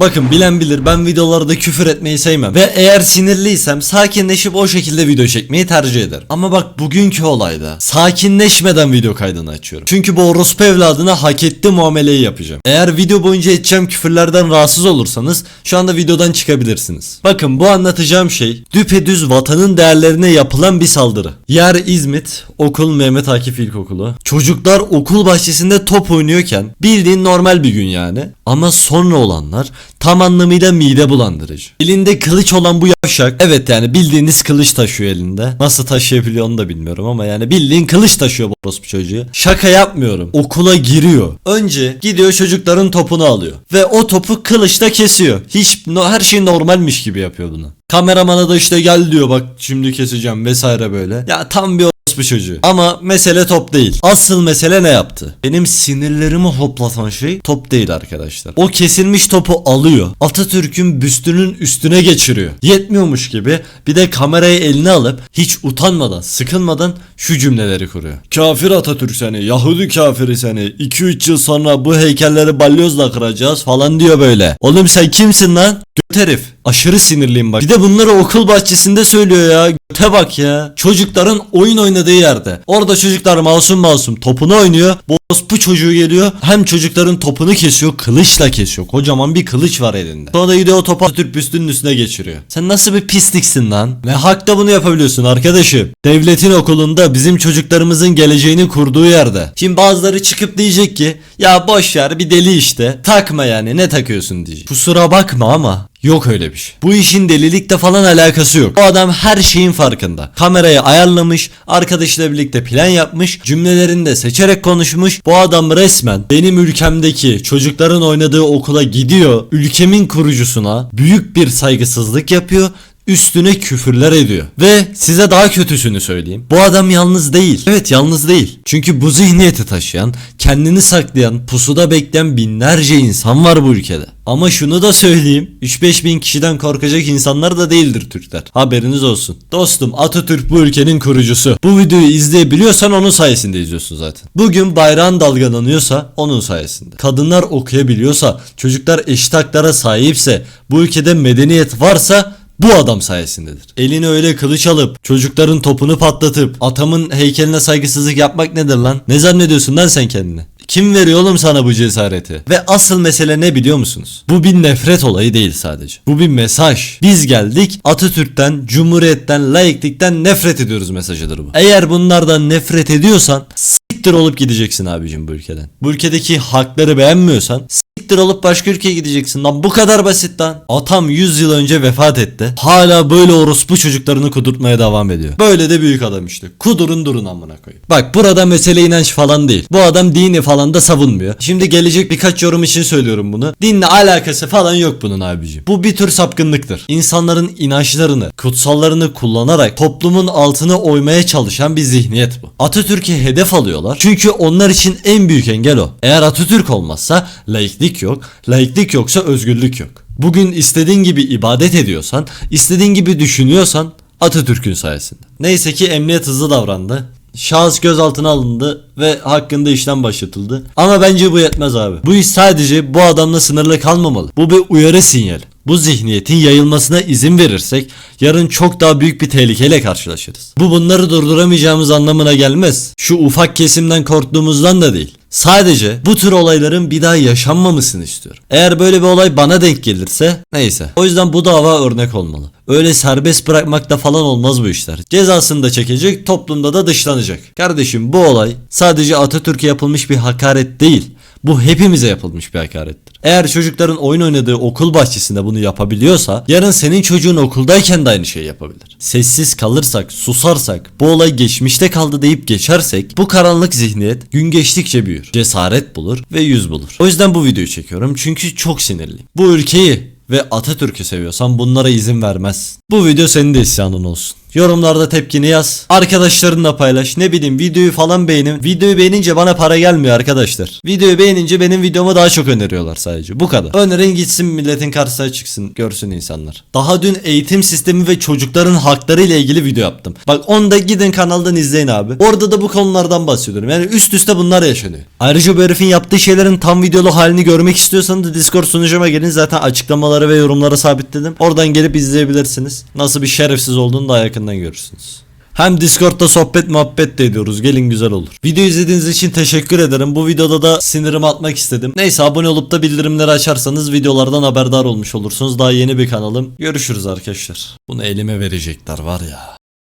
Bakın bilen bilir ben videolarda küfür etmeyi sevmem. Ve eğer sinirliysem sakinleşip o şekilde video çekmeyi tercih ederim. Ama bak bugünkü olayda sakinleşmeden video kaydını açıyorum. Çünkü bu orospu evladına hak etti muameleyi yapacağım. Eğer video boyunca edeceğim küfürlerden rahatsız olursanız şu anda videodan çıkabilirsiniz. Bakın bu anlatacağım şey düpedüz vatanın değerlerine yapılan bir saldırı. Yer İzmit, okul Mehmet Akif İlkokulu. Çocuklar okul bahçesinde top oynuyorken bildiğin normal bir gün yani. Ama sonra olanlar tam anlamıyla mide bulandırıcı. Elinde kılıç olan bu yavşak evet yani bildiğiniz kılıç taşıyor elinde. Nasıl taşıyabiliyor onu da bilmiyorum ama yani bildiğin kılıç taşıyor bu orospu çocuğu. Şaka yapmıyorum. Okula giriyor. Önce gidiyor çocukların topunu alıyor. Ve o topu kılıçla kesiyor. Hiç no, her şey normalmiş gibi yapıyor bunu. Kameramana da işte gel diyor bak şimdi keseceğim vesaire böyle. Ya tam bir orospu çocuğu. Ama mesele top değil. Asıl mesele ne yaptı? Benim sinirlerimi hoplatan şey top değil arkadaşlar. O kesilmiş topu alıyor. Atatürk'ün büstünün üstüne geçiriyor. Yetmiyormuş gibi bir de kamerayı eline alıp hiç utanmadan, sıkılmadan şu cümleleri kuruyor. Kafir Atatürk seni, Yahudi kafiri seni. 2-3 yıl sonra bu heykelleri balyozla kıracağız falan diyor böyle. Oğlum sen kimsin lan? Göt herif. Aşırı sinirliyim bak. Bir de bunları okul bahçesinde söylüyor ya. Göte bak ya. Çocukların oyun oynadığı yerde. Orada çocuklar masum masum topunu oynuyor. Bu çocuğu geliyor. Hem çocukların topunu kesiyor. Kılıçla kesiyor. Kocaman bir kılıç var elinde. Sonra da gidiyor o topu Atatürk büstünün üstüne geçiriyor. Sen nasıl bir pisliksin lan? Ne hakta bunu yapabiliyorsun arkadaşım? Devletin okulunda bizim çocuklarımızın geleceğini kurduğu yerde. Şimdi bazıları çıkıp diyecek ki ya boş ver bir deli işte. Takma yani ne takıyorsun diyecek. Kusura bakma ama Yok öyle bir şey. Bu işin delilikle falan alakası yok. O adam her şeyin farkında. Kamerayı ayarlamış, arkadaşıyla birlikte plan yapmış, cümlelerini de seçerek konuşmuş. Bu adam resmen benim ülkemdeki çocukların oynadığı okula gidiyor. Ülkemin kurucusuna büyük bir saygısızlık yapıyor üstüne küfürler ediyor. Ve size daha kötüsünü söyleyeyim. Bu adam yalnız değil. Evet yalnız değil. Çünkü bu zihniyeti taşıyan, kendini saklayan, pusuda bekleyen binlerce insan var bu ülkede. Ama şunu da söyleyeyim. 3-5 bin kişiden korkacak insanlar da değildir Türkler. Haberiniz olsun. Dostum Atatürk bu ülkenin kurucusu. Bu videoyu izleyebiliyorsan onun sayesinde izliyorsun zaten. Bugün bayrağın dalgalanıyorsa onun sayesinde. Kadınlar okuyabiliyorsa, çocuklar eşit haklara sahipse, bu ülkede medeniyet varsa bu adam sayesindedir. Eline öyle kılıç alıp çocukların topunu patlatıp atamın heykeline saygısızlık yapmak nedir lan? Ne zannediyorsun lan sen kendini? Kim veriyor oğlum sana bu cesareti? Ve asıl mesele ne biliyor musunuz? Bu bir nefret olayı değil sadece. Bu bir mesaj. Biz geldik Atatürk'ten, Cumhuriyet'ten, laiklikten nefret ediyoruz mesajıdır bu. Eğer bunlardan nefret ediyorsan siktir olup gideceksin abicim bu ülkeden. Bu ülkedeki hakları beğenmiyorsan siktir olup başka ülkeye gideceksin lan bu kadar basit lan. Atam 100 yıl önce vefat etti. Hala böyle orospu çocuklarını kudurtmaya devam ediyor. Böyle de büyük adam işte. Kudurun durun amına koyayım. Bak burada mesele inanç falan değil. Bu adam dini falan da savunmuyor. Şimdi gelecek birkaç yorum için söylüyorum bunu. Dinle alakası falan yok bunun abicim. Bu bir tür sapkınlıktır. İnsanların inançlarını, kutsallarını kullanarak toplumun altını oymaya çalışan bir zihniyet bu. Atatürk'e hedef alıyorlar. Çünkü onlar için en büyük engel o. Eğer Atatürk olmazsa laiklik yok. Laiklik yoksa özgürlük yok. Bugün istediğin gibi ibadet ediyorsan, istediğin gibi düşünüyorsan Atatürk'ün sayesinde. Neyse ki emniyet hızlı davrandı. Şahıs gözaltına alındı ve hakkında işlem başlatıldı. Ama bence bu yetmez abi. Bu iş sadece bu adamla sınırlı kalmamalı. Bu bir uyarı sinyali. Bu zihniyetin yayılmasına izin verirsek yarın çok daha büyük bir tehlikeyle karşılaşırız. Bu bunları durduramayacağımız anlamına gelmez. Şu ufak kesimden korktuğumuzdan da değil. Sadece bu tür olayların bir daha yaşanmamasını istiyorum. Eğer böyle bir olay bana denk gelirse neyse. O yüzden bu dava örnek olmalı. Öyle serbest bırakmakta falan olmaz bu işler. Cezasını da çekecek, toplumda da dışlanacak. Kardeşim bu olay sadece Atatürk'e yapılmış bir hakaret değil. Bu hepimize yapılmış bir hakarettir. Eğer çocukların oyun oynadığı okul bahçesinde bunu yapabiliyorsa yarın senin çocuğun okuldayken de aynı şeyi yapabilir. Sessiz kalırsak, susarsak, bu olay geçmişte kaldı deyip geçersek bu karanlık zihniyet gün geçtikçe büyür. Cesaret bulur ve yüz bulur. O yüzden bu videoyu çekiyorum çünkü çok sinirliyim. Bu ülkeyi ve Atatürk'ü seviyorsan bunlara izin vermez. Bu video senin de isyanın olsun. Yorumlarda tepkini yaz. Arkadaşlarınla paylaş. Ne bileyim videoyu falan beğenin. Videoyu beğenince bana para gelmiyor arkadaşlar. Videoyu beğenince benim videomu daha çok öneriyorlar sadece. Bu kadar. Önerin gitsin milletin karşısına çıksın. Görsün insanlar. Daha dün eğitim sistemi ve çocukların hakları ile ilgili video yaptım. Bak onu da gidin kanaldan izleyin abi. Orada da bu konulardan bahsediyorum. Yani üst üste bunlar yaşanıyor. Ayrıca bu herifin yaptığı şeylerin tam videolu halini görmek istiyorsanız da Discord sunucuma gelin. Zaten açıklamaları ve yorumlara sabitledim. Oradan gelip izleyebilirsiniz. Nasıl bir şerefsiz olduğunu daha yakından görürsünüz. Hem Discord'da sohbet muhabbet de ediyoruz. Gelin güzel olur. Video izlediğiniz için teşekkür ederim. Bu videoda da sinirimi atmak istedim. Neyse abone olup da bildirimleri açarsanız videolardan haberdar olmuş olursunuz. Daha yeni bir kanalım. Görüşürüz arkadaşlar. Bunu elime verecekler var ya.